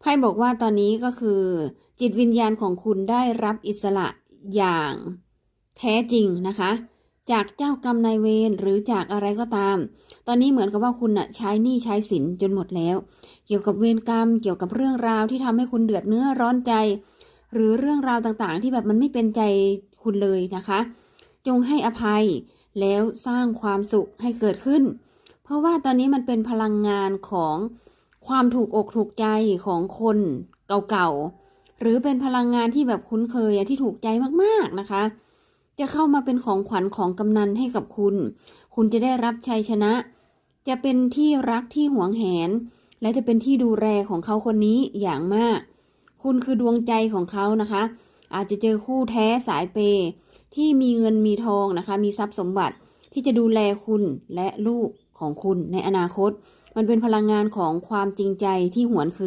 ไพ่บอกว่าตอนนี้ก็คือ จิตวิญญาณของคุณได้รับอิสระอย่างแท้จริงนะคะ จากเจ้ากรรมนายเวรหรือจากอะไรก็ตาม ตอนนี้เหมือนกับว่าคุณน่ะใช้หนี้ใช้สินจนหมดแล้ว เกี่ยวกับเวรกรรม เกี่ยวกับเรื่องราวที่ทำให้คุณเดือดเนื้อร้อนใจ หรือเรื่องราวต่างๆ ที่แบบมันไม่เป็นใจคุณเลยนะคะ จงให้อภัยแล้วสร้างความสุขให้เกิดขึ้น เพราะว่าตอนนี้มันเป็นพลังงานของ ความถูกอกถูกใจของคนเก่าๆ หรือเป็นพลังงานที่แบบคุ้นเคยที่ถูกใจมากๆนะคะ จะเข้ามาเป็นของขวัญของกำนันให้กับคุณ คุณจะได้รับชัยชนะ จะเป็นที่รักที่หวงแหน และจะเป็นที่ดูแลของเขาคนนี้อย่างมาก คุณคือดวงใจของเขานะคะ อาจจะเจอคู่แท้สายเปย์ที่มีเงินมีทองนะคะ มีทรัพย์สมบัติที่จะดูแลคุณและลูก ของคุณในอนาคต มันเป็นพลังงานของความจริงใจที่หวนคืน